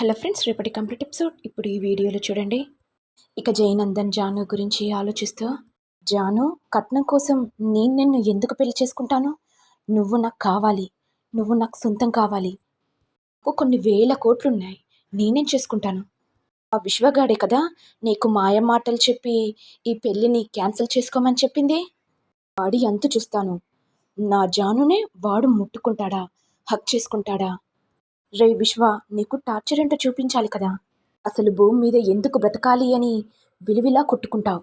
Hello friends రేపటి complete episode. ఇప్పుడు ఈ వీడియోలో చూడండి. ఇక జయనందన్ జాను గురించి ఆలోచిస్తూ జాను కట్నం కోసం నేను నిన్ను ఎందుకు పెళ్ళి చేసుకుంటాను? నువ్వు నాకు కావాలి. నువ్వు నాకు సొంతం కావాలి. నాకు కొన్ని వేల కోట్లున్నాయి. నేనేం చేసుకుంటాను? ఆ విశ్వగాడే కదా నీకు మాయ మాటలు చెప్పి ఈ పెళ్ళిని క్యాన్సిల్ చేసుకోమని చెప్పింది? వాడి అంతు చూస్తాను. నా జానునే వాడు ముట్టుకుంటాడా? హక్ చేసుకుంటాడా? రే విశ్వ నీకు టార్చర్ ఏంటో చూపించాలి కదా. అసలు భూమి మీద ఎందుకు బ్రతకాలి అని విలువిలా కొట్టుకుంటావు?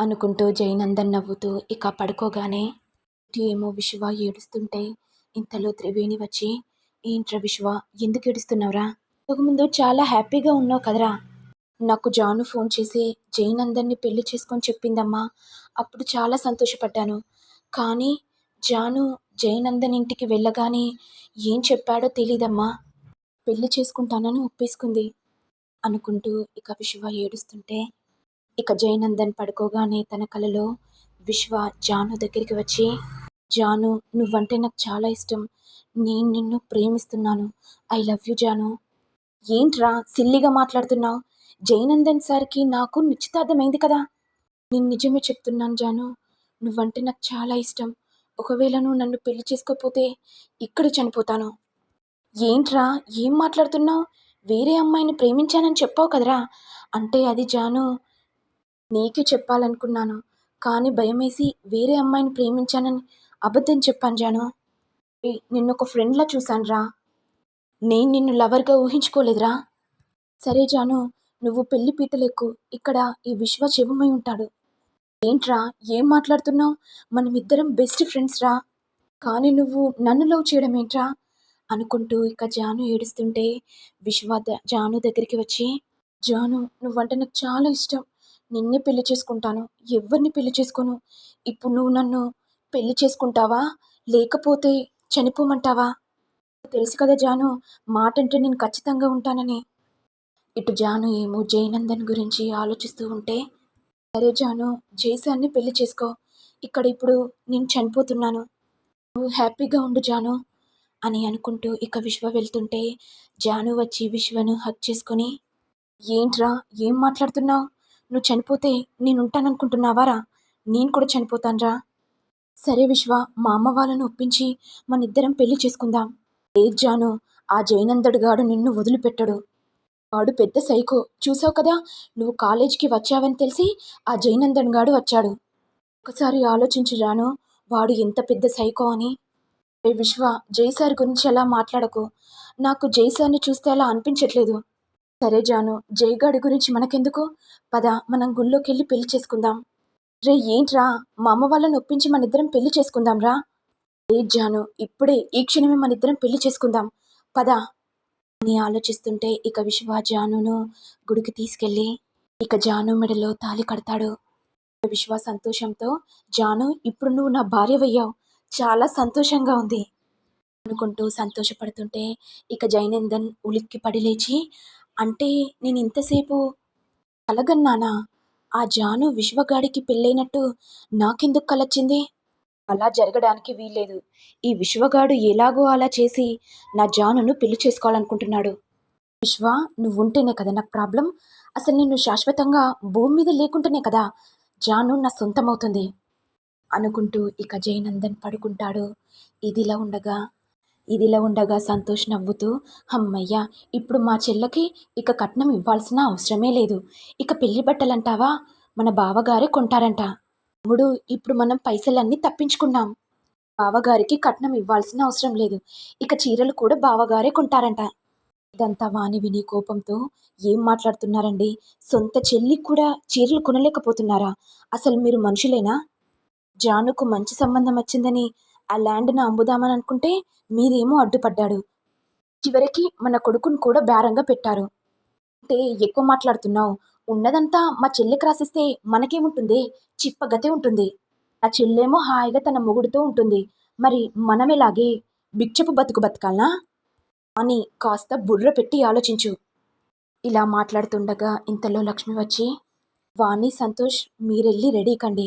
అనుకుంటూ జయనందన్ నవ్వుతూ ఇక పడుకోగానే ఏమో విశ్వ ఏడుస్తుంటే ఇంతలో త్రివేణి వచ్చి ఏంట్రా విశ్వ ఎందుకు ఏడుస్తున్నావురా? ముందు చాలా హ్యాపీగా ఉన్నావు కదరా. నాకు జాను ఫోన్ చేసి జయనందన్ని పెళ్ళి చేసుకొని చెప్పిందమ్మా. అప్పుడు చాలా సంతోషపడ్డాను. కానీ జాను జయనందన్ ఇంటికి వెళ్ళగానే ఏం చెప్పాడో తెలీదమ్మా. పెళ్ళి చేసుకుంటానని ఒప్పేసుకుంది. అనుకుంటూ ఇక విశ్వ ఏడుస్తుంటే ఇక జయనందన్ పడుకోగానే తన కలలో విశ్వ జాను దగ్గరికి వచ్చి జాను నువ్వంటే నాకు చాలా ఇష్టం. నేను నిన్ను ప్రేమిస్తున్నాను. ఐ లవ్ యూ జాను. ఏంట్రా సిల్లిగా మాట్లాడుతున్నావు? జయనందన్ సార్కి నాకు నిశ్చితార్థమైంది కదా. నేను నిజమే చెప్తున్నాను జాను. నువ్వంటే నాకు చాలా ఇష్టం. ఒకవేళ నువ్వు నన్ను పెళ్ళి చేసుకోకపోతే ఇక్కడ చనిపోతాను. ఏంట్రా? ఏం మాట్లాడుతున్నావు? వేరే అమ్మాయిని ప్రేమించానని చెప్పావు కదరా. అంటే అది జాను. నీకే చెప్పాలనుకున్నాను. కానీ భయమేసి వేరే అమ్మాయిని ప్రేమించానని అబద్ధం చెప్పాను జాను. ఏయ్, నిన్ను ఒక ఫ్రెండ్లా చూశానురా. నేను నిన్ను లవర్గా ఊహించుకోలేదురా. సరే జాను నువ్వు పెళ్ళి పీటలెక్కు ఇక్కడ ఈ విశ్వ చెవుమై ఉంటాడు. ఏంట్రా? ఏం మాట్లాడుతున్నావు? మనమిద్దరం బెస్ట్ ఫ్రెండ్స్ రా కానీ నువ్వు నన్ను లవ్ చేయడం ఏంట్రా? అనుకుంటూ ఇక జాను ఏడుస్తుంటే విశ్వ ద- జాను దగ్గరికి వచ్చి జాను నువ్వంటే నాకు చాలా ఇష్టం. నిన్నే పెళ్ళి చేసుకుంటాను. ఎవరిని పెళ్ళి చేసుకోను. ఇప్పుడు నువ్వు నన్ను పెళ్ళి చేసుకుంటావా? లేకపోతే చనిపోమంటావా? తెలుసు కదా జాను మాట అంటే నేను ఖచ్చితంగా ఉంటానని. ఇటు జాను ఏమో జయనందన్ గురించి ఆలోచిస్తూ ఉంటే సరే జాను జైసాన్ని పెళ్ళి చేసుకో. ఇక్కడ ఇప్పుడు నేను చనిపోతున్నాను. నువ్వు హ్యాపీగా ఉండు జాను. అని అనుకుంటూ ఇక విశ్వ వెళ్తుంటే జాను వచ్చి విశ్వను హక్ చేసుకొని ఏంట్రా ఏం మాట్లాడుతున్నావు? నువ్వు చనిపోతే నేనుంటాననుకుంటున్నావారా? నేను కూడా చనిపోతానురా. సరే విశ్వ మా అమ్మ వాళ్ళను ఒప్పించి మన ఇద్దరం పెళ్ళి చేసుకుందాం. ఏ జాను ఆ జైనందడుగాడు నిన్ను వదిలిపెట్టడు. వాడు పెద్ద సైకో. చూసావు కదా నువ్వు కాలేజీకి వచ్చావని తెలిసి ఆ జైనందన్ గాడు వచ్చాడు. ఒకసారి ఆలోచించు రాను వాడు ఎంత పెద్ద సైకో అని రే విశ్వ జైసార్ గురించి ఎలా మాట్లాడకు? నాకు జైసార్ని చూస్తే అలా అనిపించట్లేదు. సరే జాను జైగాడి గురించి మనకెందుకు? పద మనం గుళ్ళోకి వెళ్ళి పెళ్ళి చేసుకుందాం. రే ఏంట్రా? మా అమ్మ వాళ్ళని ఒప్పించి మన ఇద్దరం పెళ్ళి చేసుకుందాం రా. ఏ జాను ఇప్పుడే ఈ క్షణమే మన ఇద్దరం పెళ్ళి చేసుకుందాం. పద. అని ఆలోచిస్తుంటే ఇక విశ్వ జానును గుడికి తీసుకెళ్ళి ఇక జాను మెడలో తాళి కడతాడు. విశ్వ సంతోషంతో జాను ఇప్పుడు నువ్వు నా భార్యవయ్యావు. చాలా సంతోషంగా ఉంది. అనుకుంటూ సంతోషపడుతుంటే ఇక జైనందన్ ఉలిక్కి పడి లేచి అంటే నేను ఇంతసేపు కలగన్నానా? ఆ జాను విశ్వగాడికి పెళ్ళైనట్టు నాకెందుకు కలొచ్చింది అలా జరగడానికి వీల్లేదు. ఈ విశ్వగాడు ఎలాగో అలా చేసి నా జానును పెళ్ళి చేసుకోవాలనుకుంటున్నాడు. విశ్వ నువ్వుంటేనే కదా నాకు ప్రాబ్లం. అసలు నేను శాశ్వతంగా భూమి మీద లేకుంటేనే కదా జాను నా సొంతమవుతుంది. అనుకుంటూ ఇక జయనందన్ పడుకుంటాడు. ఇదిలా ఉండగా ఇదిలా ఉండగా సంతోష్ నవ్వుతూ అమ్మయ్య ఇప్పుడు మా చెల్లకి ఇక కట్నం ఇవ్వాల్సిన అవసరమే లేదు. ఇక పెళ్ళి బట్టలంటావా? మన బావగారే కొంటారంట. తమ్ముడు ఇప్పుడు మనం పైసలన్నీ తప్పించుకున్నాం. బావగారికి కట్నం ఇవ్వాల్సిన అవసరం లేదు. ఇక చీరలు కూడా బావగారే కొంటారంట. ఇదంతా వాణి విని కోపంతో ఏం మాట్లాడుతున్నారండి? సొంత చెల్లి కూడా చీరలు కొనలేకపోతున్నారా? అసలు మీరు మనుషులేనా? జానుకు మంచి సంబంధం వచ్చిందని ఆ ల్యాండ్ను అమ్ముదామని అనుకుంటే మీరేమో అడ్డుపడ్డాడు చివరికి మన కొడుకును కూడా బేరంగా పెట్టారు. అంటే ఎక్కువ మాట్లాడుతున్నావు. ఉన్నదంతా మా చెల్లికి రాసిస్తే మనకేముంటుంది? చిప్పగతే ఉంటుంది. ఆ చెల్లేమో హాయిగా తన మొగుడుతో ఉంటుంది. మరి మనమేలాగే? బిక్షపు బతుకు బతకాలనా? అని కాస్త బుర్ర పెట్టి ఆలోచించు. ఇలా మాట్లాడుతుండగా ఇంతలో లక్ష్మి వచ్చి వాణి సంతోష్ మీరెళ్ళి రెడీ కండి.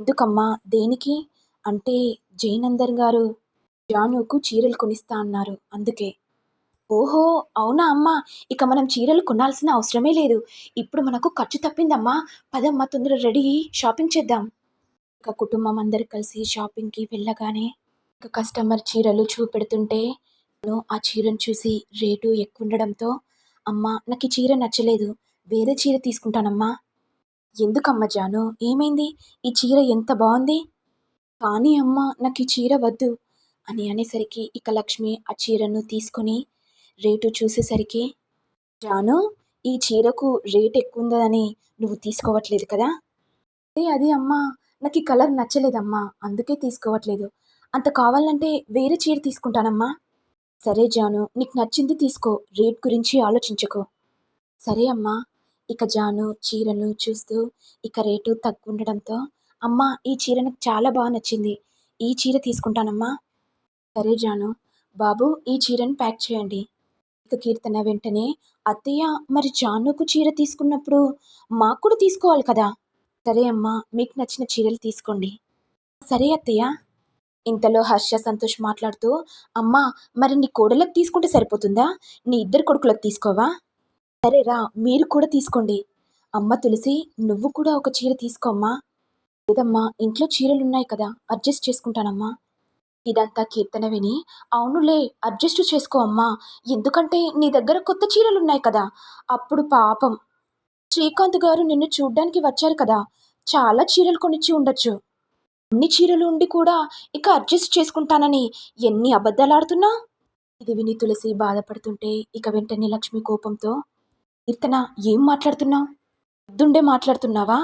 ఎందుకమ్మా? దేనికి? అంటే జైనందర్ గారు జానుకు చీరలు కొనిస్తా అన్నారు. అందుకే. ఓహో! అవునా అమ్మా! ఇక మనం చీరలు కొనాల్సిన అవసరమే లేదు. ఇప్పుడు మనకు ఖర్చు తప్పిందమ్మా. పదమ్మా తొందర రెడీ షాపింగ్ చేద్దాం. ఇక కుటుంబం అందరు కలిసి షాపింగ్కి వెళ్ళగానే ఇక కస్టమర్ చీరలు చూపెడుతుంటే నేను ఆ చీరను చూసి రేటు ఎక్కువ ఉండడంతో అమ్మా నాకు ఈ చీర నచ్చలేదు. వేరే చీర తీసుకుంటానమ్మా. ఎందుకమ్మా జాను? ఏమైంది? ఈ చీర ఎంత బాగుంది? కానీ అమ్మ నాకు ఈ చీర వద్దు అని అనేసరికి ఇక లక్ష్మి ఆ చీరను తీసుకొని రేటు చూసేసరికి జాను ఈ చీరకు రేట్ ఎక్కువ ఉందని నువ్వు తీసుకోవట్లేదు కదా? ఏ అది అమ్మా నాకు ఈ కలర్ నచ్చలేదమ్మా అందుకే తీసుకోవట్లేదు. అంత కావాలంటే వేరే చీర తీసుకుంటానమ్మా. సరే జాను నీకు నచ్చింది తీసుకో రేట్ గురించి ఆలోచించుకో. సరే అమ్మా ఇక జాను చీరను చూస్తూ ఇక రేటు తక్కువ ఉండడంతో అమ్మ ఈ చీర నాకు చాలా బాగా నచ్చింది. ఈ చీర తీసుకుంటానమ్మా. సరే జాను బాబు ఈ చీరను ప్యాక్ చేయండి. ఇక కీర్తన వెంటనే అత్తయ్య మరి జానుకు చీర తీసుకున్నప్పుడు మాకు కూడా తీసుకోవాలి కదా? సరే అమ్మా మీకు నచ్చిన చీరలు తీసుకోండి. సరే అత్తయ్య. ఇంతలో హర్ష సంతోష్ మాట్లాడుతూ అమ్మా మరి నీ కోడలకు తీసుకుంటే సరిపోతుందా? నీ ఇద్దరు కొడుకులకు తీసుకోవా? సరే రా మీరు కూడా తీసుకోండి. అమ్మ తులసి నువ్వు కూడా ఒక చీర తీసుకోమ్మా లేదమ్మా ఇంట్లో చీరలు ఉన్నాయి కదా అడ్జస్ట్ చేసుకుంటానమ్మా. ఇదంతా కీర్తన విని అవునులే అడ్జస్ట్ చేసుకో అమ్మా. ఎందుకంటే నీ దగ్గర కొత్త చీరలు ఉన్నాయి కదా. అప్పుడు పాపం. శ్రీకాంత్ గారు నిన్ను చూడ్డానికి వచ్చారు కదా. చాలా చీరలు కొనిచ్చి ఉండొచ్చు. అన్ని చీరలు ఉండి కూడా ఇక అడ్జస్ట్ చేసుకుంటానని ఎన్ని అబద్ధాలు ఆడుతున్నా? ఇది విని తులసి బాధపడుతుంటే ఇక వెంటనే లక్ష్మి కోపంతో కీర్తన ఏం మాట్లాడుతున్నావు? పొద్దుండే మాట్లాడుతున్నావా?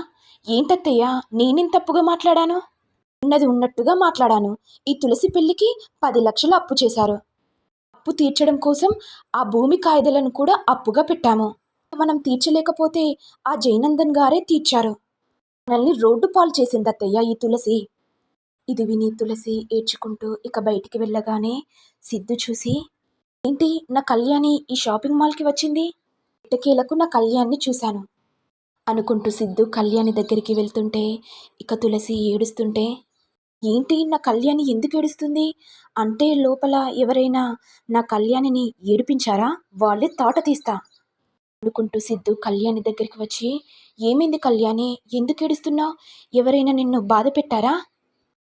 ఏంటత్తయ్యా నేనేం తప్పుగా మాట్లాడాను? ఉన్నది ఉన్నట్టుగా మాట్లాడాను. ఈ తులసి పెళ్ళికి పది లక్షలు అప్పు చేశారు. అప్పు తీర్చడం కోసం ఆ భూమి కాయిదాలను కూడా అప్పుగా పెట్టాము. మనం తీర్చలేకపోతే ఆ జైనందన్ గారే తీర్చారు. మనల్ని రోడ్డు పాలు చేసింది అత్తయ్య ఈ తులసి. ఇది విని తులసి ఏడ్చుకుంటూ ఇక బయటికి వెళ్ళగానే సిద్ధు చూసి ఏంటి నా కళ్యాణి ఈ షాపింగ్ మాల్కి వచ్చింది? ఇటకీలకు నా కళ్యాణ్ని చూశాను. అనుకుంటూ సిద్ధు కళ్యాణి దగ్గరికి వెళ్తుంటే ఇక తులసి ఏడుస్తుంటే ఏంటి నా కళ్యాణి ఎందుకు ఏడుస్తుంది? అంటే లోపల ఎవరైనా నా కళ్యాణిని ఏడిపించారా? వాళ్ళే తాట తీస్తా. అనుకుంటూ సిద్ధు కళ్యాణి దగ్గరికి వచ్చి ఏమైంది కళ్యాణి? ఎందుకు ఏడుస్తున్నావు? ఎవరైనా నిన్ను బాధ పెట్టారా?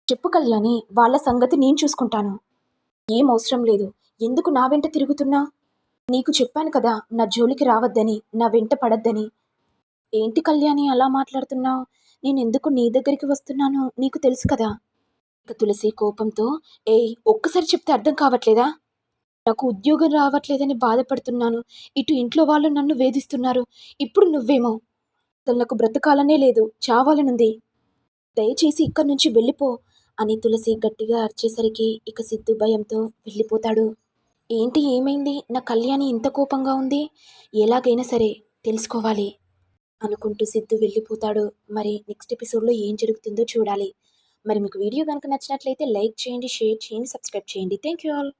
చెప్పు కళ్యాణి వాళ్ళ సంగతి నేను చూసుకుంటాను. ఏం అవసరం లేదు. ఎందుకు నా వెంట తిరుగుతున్నా నీకు చెప్పాను కదా నా జోలికి రావద్దని నా వెంట పడద్దని. ఏంటి కళ్యాణి అలా మాట్లాడుతున్నావు? నేను ఎందుకు నీ దగ్గరికి వస్తున్నానో నీకు తెలుసు కదా. ఇక తులసి కోపంతో ఏయ్ ఒక్కసారి చెప్తే అర్థం కావట్లేదా? నాకు ఉద్యోగం రావట్లేదని బాధపడుతున్నాను. ఇటు ఇంట్లో వాళ్ళు నన్ను వేధిస్తున్నారు. ఇప్పుడు నువ్వేమో? అసలు నాకు బ్రతకాలనే లేదు చావాలనుంది. దయచేసి ఇక్కడి నుంచి వెళ్ళిపో అని తులసి గట్టిగా అరిచేసరికి ఇక సిద్ధు భయంతో వెళ్ళిపోతాడు. ఏంటి ఏమైంది? నా కళ్యాణి ఇంత కోపంగా ఉంది. ఎలాగైనా సరే తెలుసుకోవాలి అనుకుంటూ సిద్ధు వెళ్ళిపోతాడు. మరి నెక్స్ట్ ఎపిసోడ్లో ఏం జరుగుతుందో చూడాలి. మరి మీకు వీడియో కనుక నచ్చినట్లయితే లైక్ చేయండి షేర్ చేయండి సబ్స్క్రైబ్ చేయండి. Thank you all.